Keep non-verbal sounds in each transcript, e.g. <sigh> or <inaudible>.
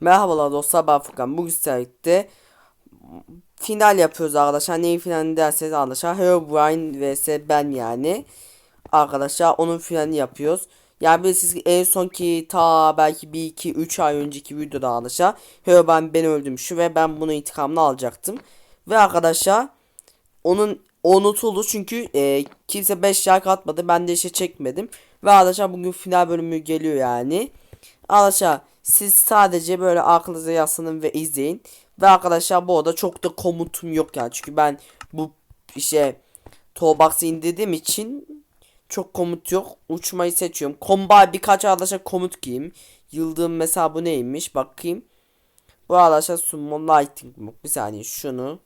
Merhabalar dostlar ben Furkan. Bugün sizlerle final yapıyoruz arkadaşlar. Neyi finalini derseniz arkadaşlar. Herobrine vs ben yani. Arkadaşlar onun finalini yapıyoruz. Yani siz en son ki ta belki 1 2 3 ay önceki videoda arkadaşlar. Herobrine ben öldüm şu ve ben bunun intikamını alacaktım. Ve arkadaşlar onun unutuldu çünkü e, kimse 5 like atmadı. Ben de işe çekmedim. Ve arkadaşlar bugün final bölümü geliyor yani. Arkadaşlar siz sadece böyle aklınıza yaslanın ve izleyin. Ve arkadaşlar bu arada çok da komutum yok yani. Çünkü ben bu işte Toolbox'ı indirdiğim için çok komut yok. Uçmayı seçiyorum. Combat birkaç arkadaşlar komut giyeyim. Yıldığım mesela bu neymiş bakayım. Bu arkadaşlar summon lighting. Bir saniye şunu.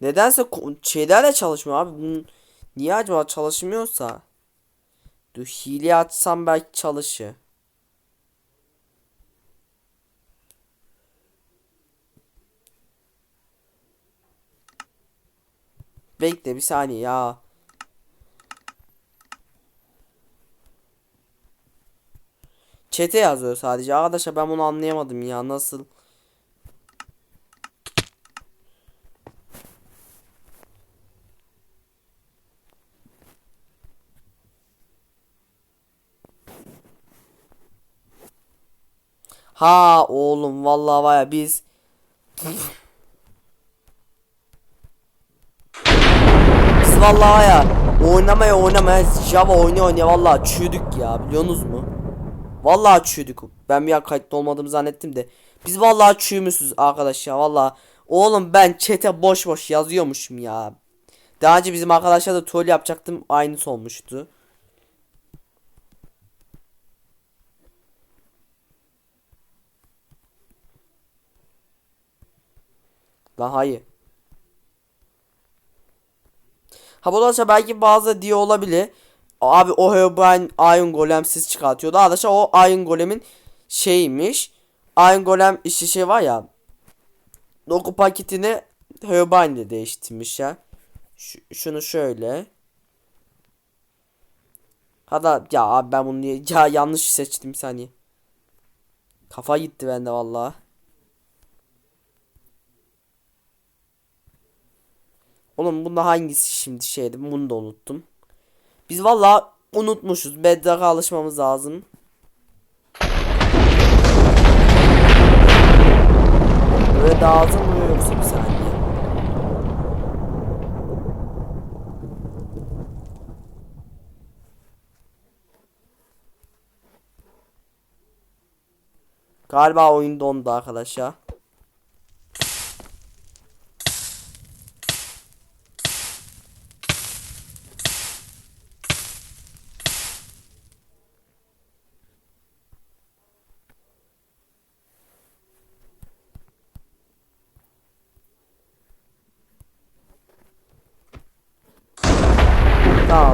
Nedense şeylerle çalışmıyor abi. Bunun niye acaba çalışmıyorsa? Dur hile açsam belki çalışır. Bekle bir saniye ya. Çete yazıyor sadece. Arkadaşlar ben bunu anlayamadım ya. Nasıl? Ha oğlum vallahi var biz Biz vallahi var ya oynamaya oynamaya Java oynuyor oynaya vallahi çürüdük ya biliyorsunuz mu? Vallahi çürüdük. Ben bir an kayıtlı olmadığımı zannettim de. Biz vallahi çürümüşüz arkadaş ya vallahi. Oğlum ben çete boş boş yazıyormuşum ya. Daha önce bizim arkadaşlar da troll yapacaktım aynısı olmuştu. Lan hayır. Ha bu arkadaşlar belki bazı diye olabilir. Abi o Herobrine Iron Golem siz çıkartıyordu. Arkadaşlar o Iron Golem'in şeymiş. Iron Golem işte şey var ya. Doku paketini Herobrine de değiştirmiş ya. Ş- şunu şöyle. Hatta ya abi ben bunu niye <laughs> ya yanlış seçtim bir saniye. Kafa gitti bende vallahi. Oğlum bunda hangisi şimdi şeydi bunu da unuttum. Biz valla unutmuşuz. Bedrock'a alışmamız lazım. Böyle lazım mı yoksa bir saniye. Galiba oyun dondu arkadaşlar.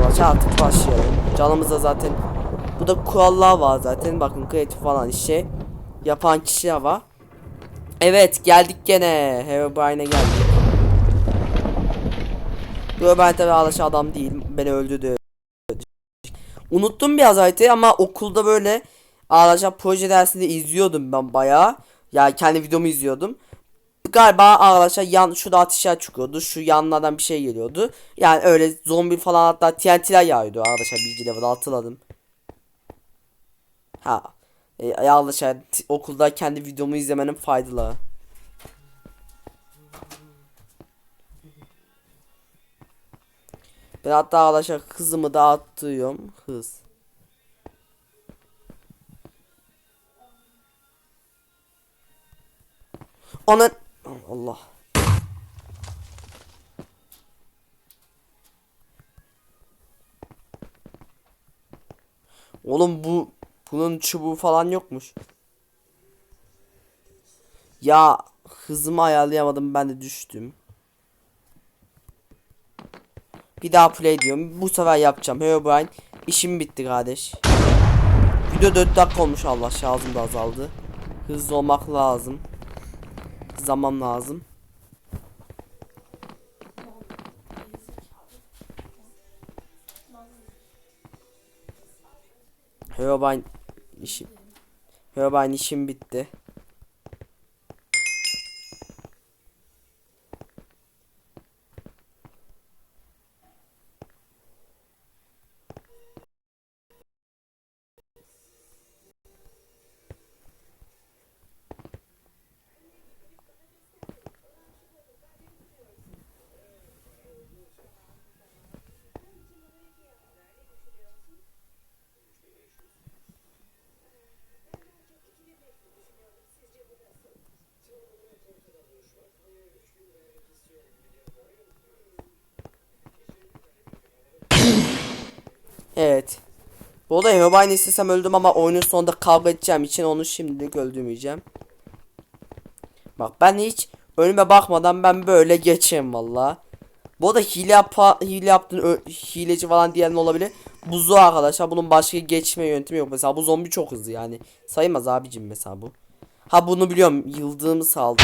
Arkadaşlar artık başlayalım. Canımızda zaten bu da kurallar var zaten. Bakın kreatif falan işe yapan kişiler var. Evet geldik gene. Herobrine'e geldik. Herobrine tabi arkadaşlar adam değil. Beni öldürdü. Unuttum biraz haritayı ama okulda böyle arkadaşlar proje dersinde izliyordum ben bayağı. Ya kendi videomu izliyordum. Galiba arkadaşlar yan şurada ateşler çıkıyordu. Şu yanlardan bir şey geliyordu. Yani öyle zombi falan hatta TNT'ler yağıyordu arkadaşlar bilgi level hatırladım. Ha. E, arkadaşlar t- okulda kendi videomu izlemenin faydaları. Ben hatta arkadaşlar hızımı da atıyorum. Hız. Onun Allah. Oğlum bu bunun çubuğu falan yokmuş. Ya hızımı ayarlayamadım ben de düştüm. Bir daha play diyorum. Bu sefer yapacağım. Herobrine işim bitti kardeş. Video 4 dakika olmuş Allah şarjım da azaldı. Hızlı olmak lazım zaman lazım. Herobrine işim Herobrine işim bitti. Bu arada Herobrine istesem öldüm ama oyunun sonunda kavga edeceğim için onu şimdilik öldürmeyeceğim. Bak ben hiç önüme bakmadan ben böyle geçeyim valla. Bu arada hile, yapa, hile yaptın hileci falan diyen olabilir. Bu zor arkadaşlar bunun başka geçme yöntemi yok. Mesela bu zombi çok hızlı yani. Sayılmaz abicim mesela bu. Ha bunu biliyorum yıldığımı saldı.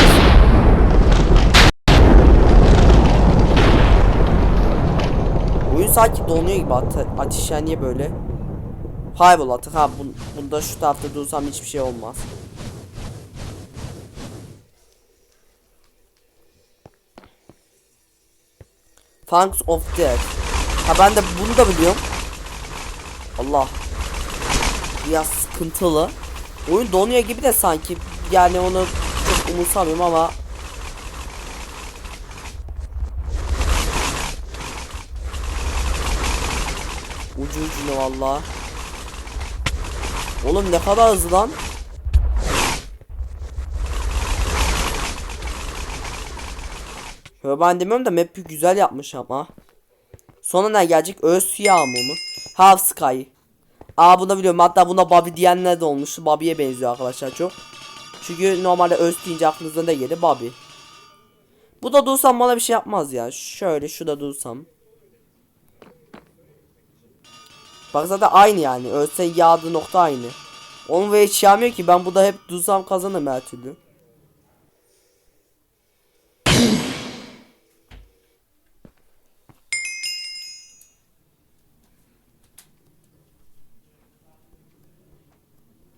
Oyun sanki donuyor gibi ate ateşler niye böyle? Fireball atı ha bun bunda şu tarafta dursam hiçbir şey olmaz. Funks of Death. Ha ben de bunu da biliyorum. Allah. Biraz sıkıntılı. Oyun donuyor gibi de sanki. Yani onu çok umursamıyorum ama Ucu ucuna valla. Oğlum ne kadar hızlı lan. Yo ben demiyorum da map'i güzel yapmış ama. Sonra ne gelecek? Öz yağmur mu? Half Sky. Aa bunu biliyorum. Hatta buna Bobby diyenler de olmuştu. Bobby'ye benziyor arkadaşlar çok. Çünkü normalde öz deyince aklınıza ne gelir? Bobby. Bu da dursam bana bir şey yapmaz ya. Şöyle şurada dursam. Bak zaten aynı yani. Ölse yağdığı nokta aynı. Onun ve hiç yağmıyor ki. Ben burada hep dursam kazanırım her türlü.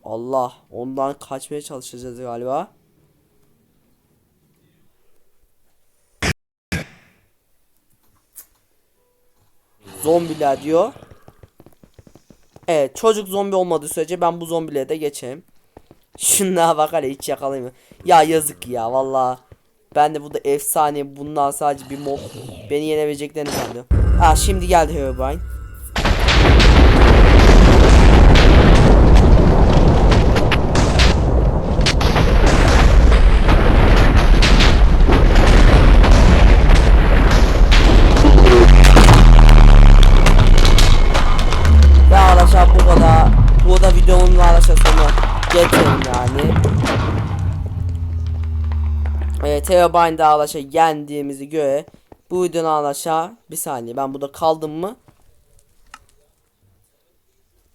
Allah. Ondan kaçmaya çalışacağız galiba. Zombiler diyor. Evet çocuk zombi olmadığı sürece ben bu zombileri de geçeyim. <laughs> Şunlara bak hele hiç yakalayayım. Ya yazık ya valla. Ben de burada efsane bundan sadece bir mob beni yenebileceklerini sanıyorum. Ha şimdi geldi Herobrine. Evet Herobrine'de arkadaşlar yendiğimizi göre bu videonun arkadaşlar bir saniye ben burada kaldım mı?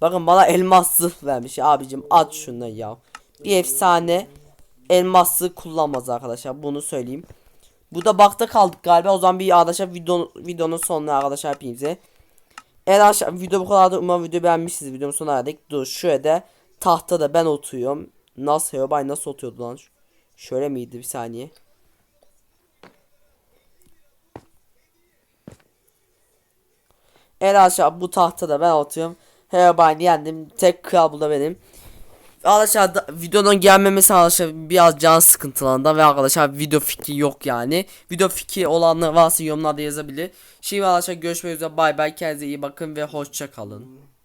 Bakın bana elmas zırh vermiş abicim at şunu ya. Bir efsane elmaslı kullanmaz arkadaşlar bunu söyleyeyim. Burada bakta kaldık galiba o zaman bir arkadaşlar video, videonun sonuna arkadaşlar hepinize. Eğer aşağı video bu kadardı. Umarım video beğenmişsiniz. Videomun sonuna geldik. Dur şurada tahtada ben oturuyorum. Nasıl Herobrine nasıl oturuyordu lan? Şöyle miydi bir saniye. Aşağı bu tahtada ben oturuyorum. Herobrine yendim. Tek kral bu da benim. Arkadaşlar da- videonun gelmemesi arkadaşlar biraz can sıkıntılarında ve arkadaşlar video fikri yok yani. Video fikri olanlar varsa yorumlarda yazabilir. Şimdi arkadaşlar görüşmek üzere bay bay kendinize iyi bakın ve hoşça kalın.